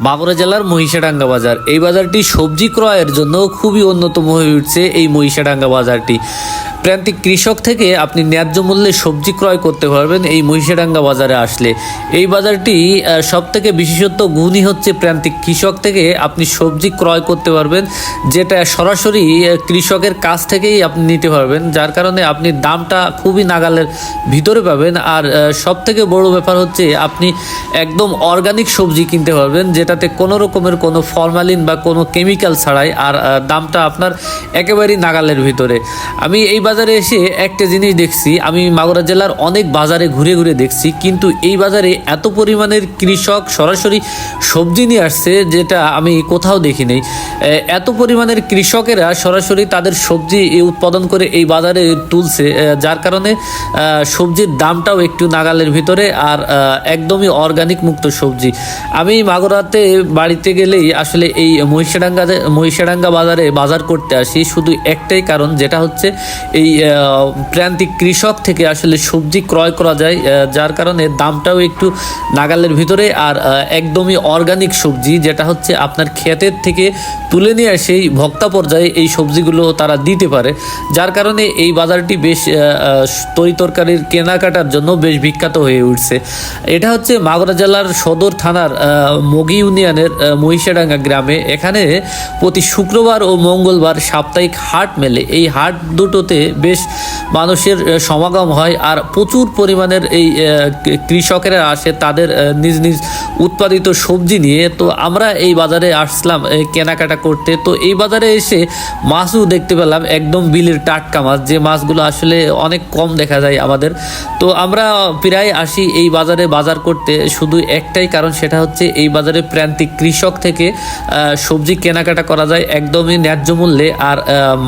মাগুরা জেলার মহিষাডাঙ্গা বাজার। এই বাজারটি সবজি ক্রয়ের জন্য খুবই অন্যতম হয়ে উঠছে এই মহিষাডাঙ্গা বাজারটি। প্রান্তিক কৃষক থেকে আপনি ন্যায্য মূল্যে সবজি ক্রয় করতে পারবেন এই মহিষাডাঙ্গা বাজারে আসলে। এই বাজারটি সব থেকে বিশেষত্ব গুণই হচ্ছে প্রান্তিক কৃষক থেকে আপনি সবজি ক্রয় করতে পারবেন, যেটা সরাসরি কৃষকের কাছ থেকেই আপনি নিতে পারবেন, যার কারণে আপনি দামটা খুবই নাগালের ভিতরে পাবেন। আর সব থেকে বড় ব্যাপার হচ্ছে আপনি একদম অর্গানিক সবজি কিনতে পারবেন, যেটাতে কোনো রকমের কোনো ফরমালিন বা কোনো কেমিক্যাল ছাড়াই, আর দামটা আপনার একেবারেই নাগালের ভিতরে। আমি এই বাজারে এসে একটা জিনিস দেখছি, আমি মাগুরা জেলার অনেক বাজারে ঘুরে ঘুরে দেখছি, কিন্তু এই বাজারে এত পরিমাণের কৃষক সরাসরি সবজি নিয়ে আসছে যেটা আমি কোথাও দেখি নাই। এত পরিমাণের কৃষকেরা সরাসরি তাদের সবজি উৎপাদন করে এই বাজারে তুলছে যার কারণে সবজির দামটাও একটু নাগালের ভিতরে আর একদমই অর্গানিক মুক্ত সবজি। আমি মাগুরাতে বাড়িতে গেলেই আসলে এই মহিষাডাঙ্গা মহিষাডাঙ্গা বাজারে বাজার করতে আসি, শুধু একটাই কারণ, যেটা হচ্ছে এই প্রান্তিক কৃষক থেকে আসলে সবজি ক্রয় করা যায় যার কারণে দামটাও একটু নাগালের ভিতরে আর একদমই অর্গানিক সবজি, যেটা হচ্ছে আপনার ক্ষেতের থেকে তুলে নিয়ে এসেই ভক্তা পর্যায়ে এই সবজিগুলো তারা দিতে পারে। যার কারণে এই বাজারটি বেশ তরি তরকারির কেনাকাটার জন্য বেশ বিখ্যাত হয়ে উঠছে। এটা হচ্ছে মাগুরা জেলার সদর থানার মগি ইউনিয়নের মহিষাডাঙ্গা গ্রামে। এখানে প্রতি শুক্রবার ও মঙ্গলবার সাপ্তাহিক হাট মেলে। এই হাট দুটোতে বেশ মানুষের সমাগম হয় আর প্রচুর পরিমাণের এই কৃষকেরা আসে। তাদের নিজ নিজ উৎপাদিত সবজি নিয়ে। তো আমরা এই বাজারে আসলাম কেনাকাটা করতে। তো এই বাজারে এসে মাছও দেখতে পেলাম, একদম বিলের টাটকা মাছ। যে মাছগুলো আসলে অনেক কম দেখা যায় আমাদের। তো আমরা প্রায় আসি এই বাজারে বাজার করতে। শুধু একটাই কারণ, সেটা হচ্ছে এই বাজারে প্রান্তিক কৃষক থেকে সবজি কেনাকাটা করা যায় একদমই ন্যায্য মূল্যে। আর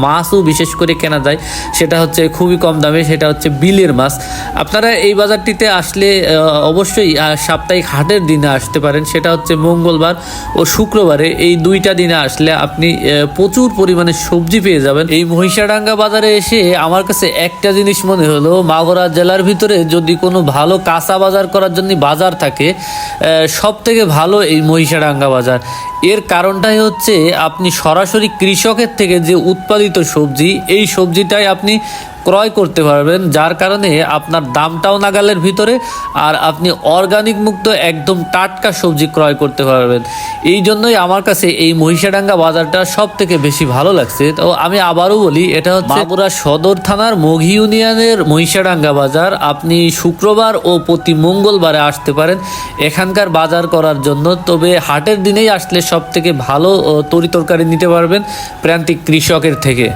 মাছও বিশেষ করে কেনা যায়, সেটা হচ্ছে খুবই কম দামে, সেটা হচ্ছে বিলের মাছ। আপনারা এই বাজারটিতে আসলে অবশ্যই সাপ্তাহিক হাটের দিনে আসতে পারেন। সেটা হচ্ছে মঙ্গলবার ও শুক্রবারে এই দুইটা দিনে আসলে আপনি প্রচুর পরিমাণে সবজি পেয়ে যাবেন। এই মহিষাডাঙ্গা বাজারে এসে আমার কাছে একটা জিনিস মনে হলো, মাগুরা জেলার ভিতরে যদি কোনো ভালো কাঁচা বাজার করার জন্য বাজার থাকে সব থেকে ভালো এই মহিষাডাঙ্গা বাজার। এর কারণটাই হচ্ছে আপনি সরাসরি কৃষকের থেকে যে উৎপাদিত সবজি, এই সবজিটাই আপনি ক্রয় করতে পারবেন যার কারণে আপনার দামটাও নাগালের ভিতরে আর আপনি অর্গানিক মুক্ত একদম টাটকা সবজি ক্রয় করতে পারবেন। এই জন্যই আমার কাছে এই মহিষাডাঙ্গা বাজারটা সব থেকে বেশি ভালো লাগছে। তো আমি আবারও বলি এটা হচ্ছে মাগুরা সদর থানার মঘি ইউনিয়নের মহিষাডাঙ্গা বাজার। আপনি শুক্রবার ও প্রতি মঙ্গলবারে আসতে পারেন এখানকার বাজার করার জন্য। তবে হাটের দিনেই আসলে সব থেকে ভালো তরি তরকারি নিতে পারবেন প্রান্তিক কৃষকের থেকে।